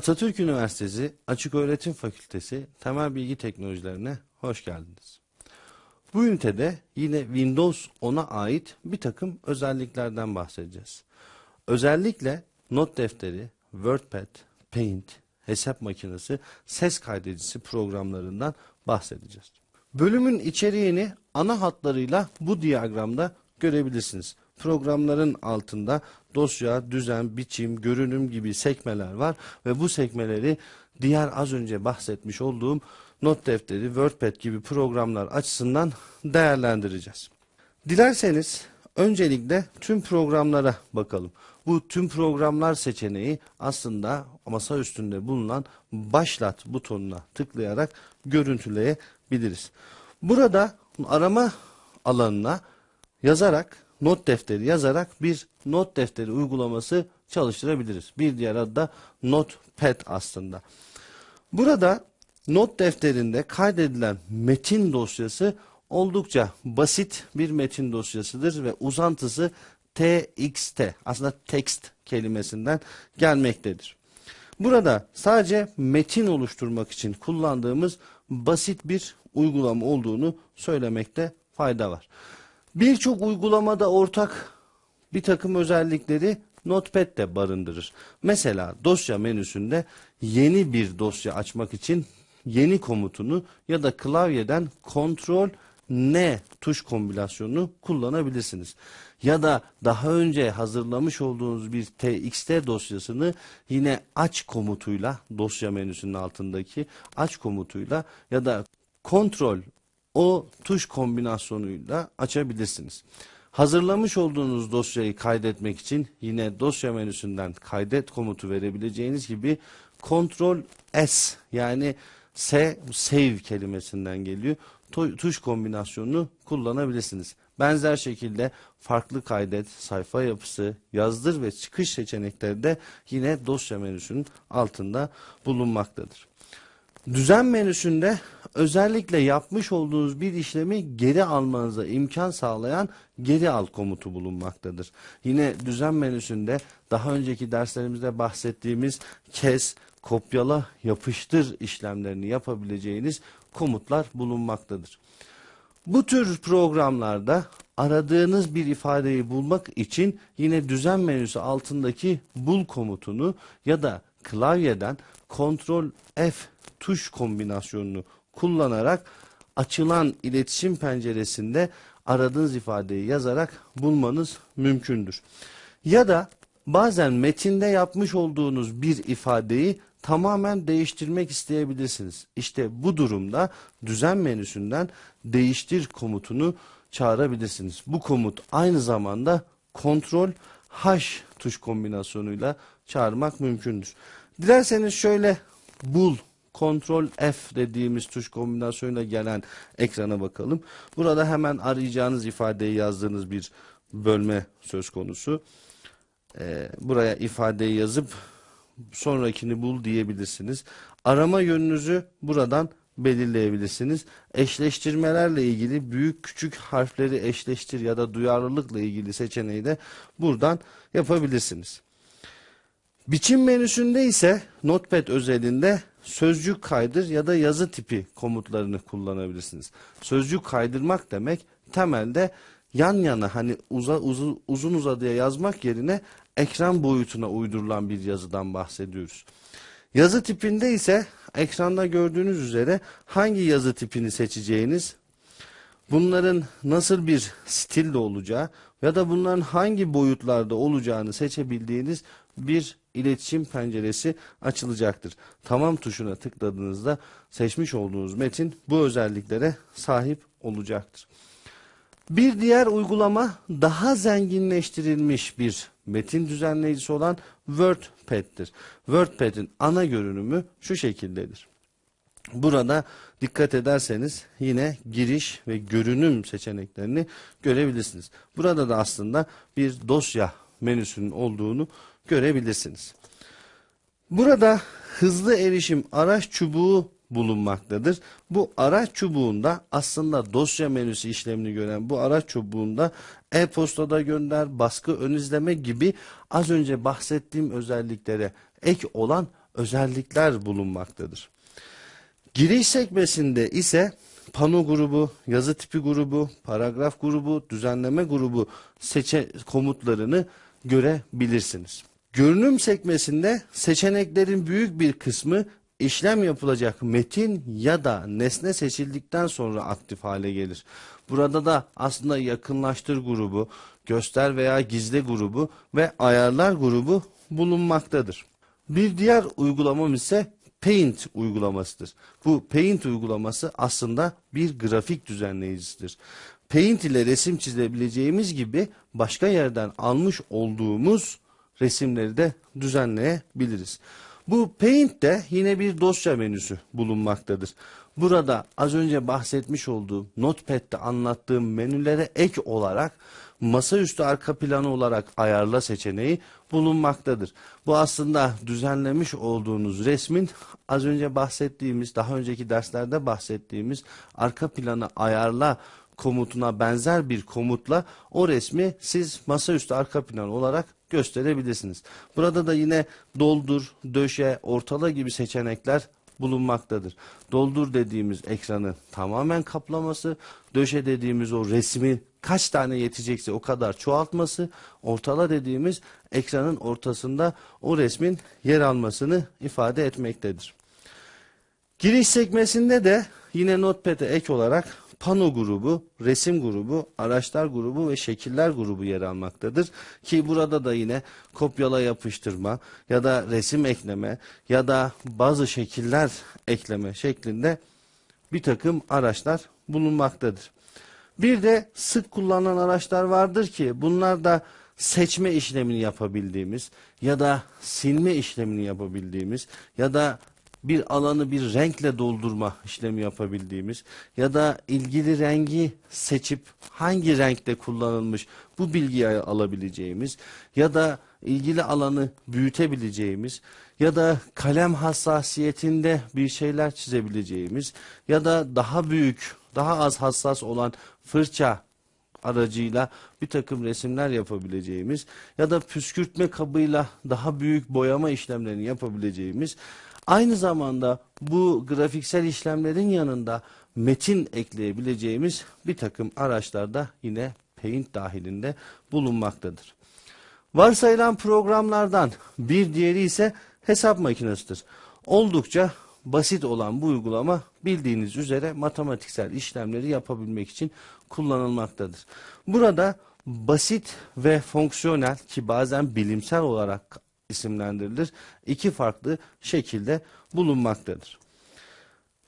Atatürk Üniversitesi Açık Öğretim Fakültesi Temel Bilgi Teknolojilerine hoş geldiniz. Bu ünitede yine Windows 10'a ait bir takım özelliklerden bahsedeceğiz. Özellikle not defteri, WordPad, Paint, hesap makinesi, ses kaydedicisi programlarından bahsedeceğiz. Bölümün içeriğini ana hatlarıyla bu diyagramda görebilirsiniz. Programların altında dosya, düzen, biçim, görünüm gibi sekmeler var ve bu sekmeleri diğer az önce bahsetmiş olduğum not defteri, WordPad gibi programlar açısından değerlendireceğiz. Dilerseniz öncelikle tüm programlara bakalım. Bu tüm programlar seçeneği aslında masa üstünde bulunan başlat butonuna tıklayarak görüntüleyebiliriz. Burada arama alanına yazarak not defteri yazarak bir not defteri uygulaması çalıştırabiliriz. Bir diğer adı da Notepad aslında. Burada not defterinde kaydedilen metin dosyası oldukça basit bir metin dosyasıdır ve uzantısı txt aslında text kelimesinden gelmektedir. Burada sadece metin oluşturmak için kullandığımız basit bir uygulama olduğunu söylemekte fayda var. Birçok uygulamada ortak bir takım özellikleri Notepad de barındırır. Mesela dosya menüsünde yeni bir dosya açmak için yeni komutunu ya da klavyeden kontrol N tuş kombinasyonunu kullanabilirsiniz. Ya da daha önce hazırlamış olduğunuz bir txt dosyasını yine aç komutuyla dosya menüsünün altındaki aç komutuyla ya da kontrol o tuş kombinasyonuyla açabilirsiniz. Hazırlamış olduğunuz dosyayı kaydetmek için yine dosya menüsünden kaydet komutu verebileceğiniz gibi Ctrl S yani S save kelimesinden geliyor. Tuş kombinasyonunu kullanabilirsiniz. Benzer şekilde farklı kaydet, sayfa yapısı, yazdır ve çıkış seçenekleri de yine dosya menüsünün altında bulunmaktadır. Düzen menüsünde özellikle yapmış olduğunuz bir işlemi geri almanıza imkan sağlayan geri al komutu bulunmaktadır. Yine düzen menüsünde daha önceki derslerimizde bahsettiğimiz kes, kopyala, yapıştır işlemlerini yapabileceğiniz komutlar bulunmaktadır. Bu tür programlarda aradığınız bir ifadeyi bulmak için yine düzen menüsü altındaki bul komutunu ya da klavyeden Ctrl F tuş kombinasyonunu kullanarak açılan iletişim penceresinde aradığınız ifadeyi yazarak bulmanız mümkündür. Ya da bazen metinde yapmış olduğunuz bir ifadeyi tamamen değiştirmek isteyebilirsiniz. İşte bu durumda düzen menüsünden değiştir komutunu çağırabilirsiniz. Bu komut aynı zamanda kontrol H tuş kombinasyonuyla çağırmak mümkündür. Dilerseniz şöyle bul Ctrl F dediğimiz tuş kombinasyonuyla gelen ekrana bakalım. Burada hemen arayacağınız ifadeyi yazdığınız bir bölme söz konusu. Ee, buraya ifadeyi yazıp sonrakini bul diyebilirsiniz. Arama yönünüzü buradan belirleyebilirsiniz. Eşleştirmelerle ilgili büyük küçük harfleri eşleştir ya da duyarlılıkla ilgili seçeneği de buradan yapabilirsiniz. Biçim menüsünde ise Notepad özelinde sözcük kaydır ya da yazı tipi komutlarını kullanabilirsiniz. Sözcük kaydırmak demek temelde yan yana hani uza, uzun, uzun uzadıya yazmak yerine ekran boyutuna uydurulan bir yazıdan bahsediyoruz. Yazı tipinde ise ekranda gördüğünüz üzere hangi yazı tipini seçeceğiniz, bunların nasıl bir stilde olacağı ya da bunların hangi boyutlarda olacağını seçebildiğiniz bir iletişim penceresi açılacaktır. Tamam tuşuna tıkladığınızda seçmiş olduğunuz metin bu özelliklere sahip olacaktır. Bir diğer uygulama daha zenginleştirilmiş bir metin düzenleyicisi olan WordPad'tir. WordPad'in ana görünümü şu şekildedir. Burada dikkat ederseniz yine giriş ve görünüm seçeneklerini görebilirsiniz. Burada da aslında bir dosya menüsünün olduğunu görebilirsiniz. Burada hızlı erişim araç çubuğu bulunmaktadır. Bu araç çubuğunda aslında dosya menüsü işlemini gören bu araç çubuğunda e-postada gönder, baskı ön izleme gibi az önce bahsettiğim özelliklere ek olan özellikler bulunmaktadır. Giriş sekmesinde ise pano grubu, yazı tipi grubu, paragraf grubu, düzenleme grubu seçe komutlarını görebilirsiniz. Görünüm sekmesinde seçeneklerin büyük bir kısmı işlem yapılacak metin ya da nesne seçildikten sonra aktif hale gelir. Burada da aslında yakınlaştır grubu, göster veya gizle grubu ve ayarlar grubu bulunmaktadır. Bir diğer uygulamamız ise Paint uygulamasıdır. Bu Paint uygulaması aslında bir grafik düzenleyicisidir. Paint ile resim çizebileceğimiz gibi başka yerden almış olduğumuz resimleri de düzenleyebiliriz. Bu Paint de yine bir dosya menüsü bulunmaktadır. Burada az önce bahsetmiş olduğum Notepad'de anlattığım menülere ek olarak masaüstü arka planı olarak ayarla seçeneği bulunmaktadır. Bu aslında düzenlemiş olduğunuz resmin az önce bahsettiğimiz, daha önceki derslerde bahsettiğimiz arka planı ayarla komutuna benzer bir komutla o resmi siz masaüstü arka plan olarak gösterebilirsiniz. Burada da yine doldur, döşe, ortala gibi seçenekler bulunmaktadır. Doldur dediğimiz ekranı tamamen kaplaması, döşe dediğimiz o resmi kaç tane yetecekse o kadar çoğaltması, ortala dediğimiz ekranın ortasında o resmin yer almasını ifade etmektedir. Giriş sekmesinde de yine Notepad'e ek olarak pano grubu, resim grubu, araçlar grubu ve şekiller grubu yer almaktadır. Ki burada da yine kopyala yapıştırma ya da resim ekleme ya da bazı şekiller ekleme şeklinde bir takım araçlar bulunmaktadır. Bir de sık kullanılan araçlar vardır ki bunlar da seçme işlemini yapabildiğimiz ya da silme işlemini yapabildiğimiz ya da bir alanı bir renkle doldurma işlemi yapabildiğimiz ya da ilgili rengi seçip hangi renkte kullanılmış bu bilgiyi alabileceğimiz ya da ilgili alanı büyütebileceğimiz ya da kalem hassasiyetinde bir şeyler çizebileceğimiz ya da daha büyük, daha az hassas olan fırça aracıyla bir takım resimler yapabileceğimiz ya da püskürtme kabıyla daha büyük boyama işlemlerini yapabileceğimiz Aynı zamanda bu grafiksel işlemlerin yanında metin ekleyebileceğimiz bir takım araçlarda yine Paint dahilinde bulunmaktadır. Varsayılan programlardan bir diğeri ise hesap makinesidir. Oldukça basit olan bu uygulama bildiğiniz üzere matematiksel işlemleri yapabilmek için kullanılmaktadır. Burada basit ve fonksiyonel ki bazen bilimsel olarak isimlendirilir. İki farklı şekilde bulunmaktadır.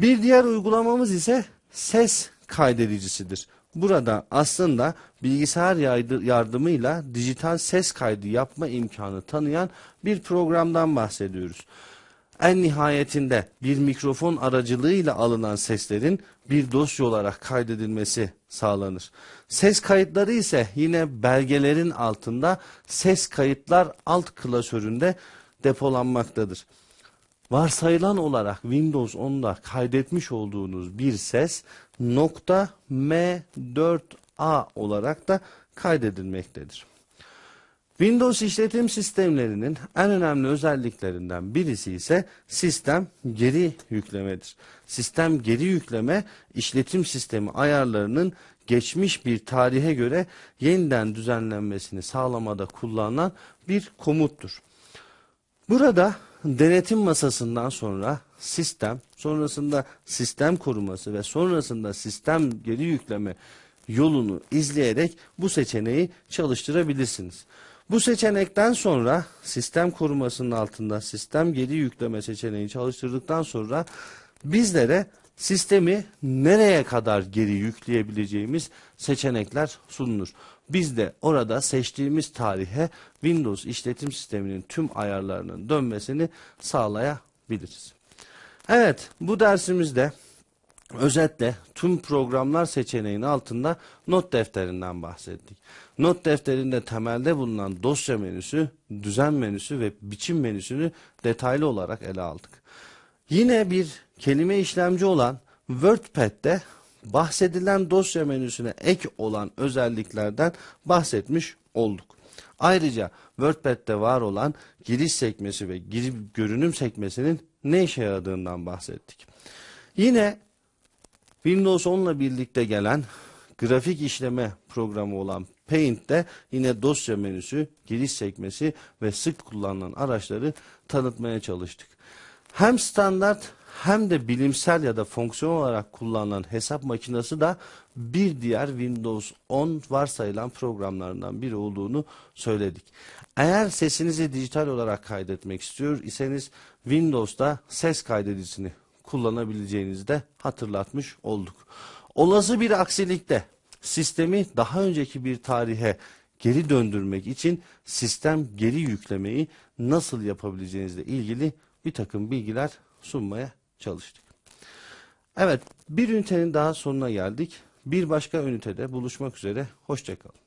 Bir diğer uygulamamız ise ses kaydedicisidir. Burada aslında bilgisayar yardımıyla dijital ses kaydı yapma imkanı tanıyan bir programdan bahsediyoruz. En nihayetinde bir mikrofon aracılığıyla alınan seslerin bir dosya olarak kaydedilmesi sağlanır. Ses kayıtları ise yine belgelerin altında ses kayıtlar alt klasöründe depolanmaktadır. Varsayılan olarak Windows 10'da kaydetmiş olduğunuz bir ses nokta M4A olarak da kaydedilmektedir. Windows işletim sistemlerinin en önemli özelliklerinden birisi ise sistem geri yüklemedir. Sistem geri yükleme işletim sistemi ayarlarının geçmiş bir tarihe göre yeniden düzenlenmesini sağlamada kullanılan bir komuttur. Burada denetim masasından sonra sistem, sonrasında sistem koruması ve sonrasında sistem geri yükleme yolunu izleyerek bu seçeneği çalıştırabilirsiniz. Bu seçenekten sonra sistem korumasının altında sistem geri yükleme seçeneği çalıştırdıktan sonra bizlere sistemi nereye kadar geri yükleyebileceğimiz seçenekler sunulur. Biz de orada seçtiğimiz tarihe Windows işletim sisteminin tüm ayarlarının dönmesini sağlayabiliriz. Evet bu dersimizde özetle tüm programlar seçeneğinin altında not defterinden bahsettik. Not defterinde temelde bulunan dosya menüsü, düzen menüsü ve biçim menüsünü detaylı olarak ele aldık. Yine bir kelime işlemci olan WordPad'de bahsedilen dosya menüsüne ek olan özelliklerden bahsetmiş olduk. Ayrıca WordPad'de var olan giriş sekmesi ve giri, görünüm sekmesinin ne işe yaradığından bahsettik. Yine Windows 10 ile birlikte gelen grafik işleme programı olan Paint'te yine dosya menüsü, giriş sekmesi ve sık kullanılan araçları tanıtmaya çalıştık. Hem standart hem de bilimsel ya da fonksiyon olarak kullanılan hesap makinesi de bir diğer Windows 10 varsayılan programlarından biri olduğunu söyledik. Eğer sesinizi dijital olarak kaydetmek istiyor iseniz Windows'ta ses kaydedicisini kullanabileceğinizi de hatırlatmış olduk. Olası bir aksilikte sistemi daha önceki bir tarihe geri döndürmek için sistem geri yüklemeyi nasıl yapabileceğinizle ilgili bir takım bilgiler sunmaya çalıştık. Evet bir ünitenin daha sonuna geldik. Bir başka ünitede buluşmak üzere. Hoşçakalın.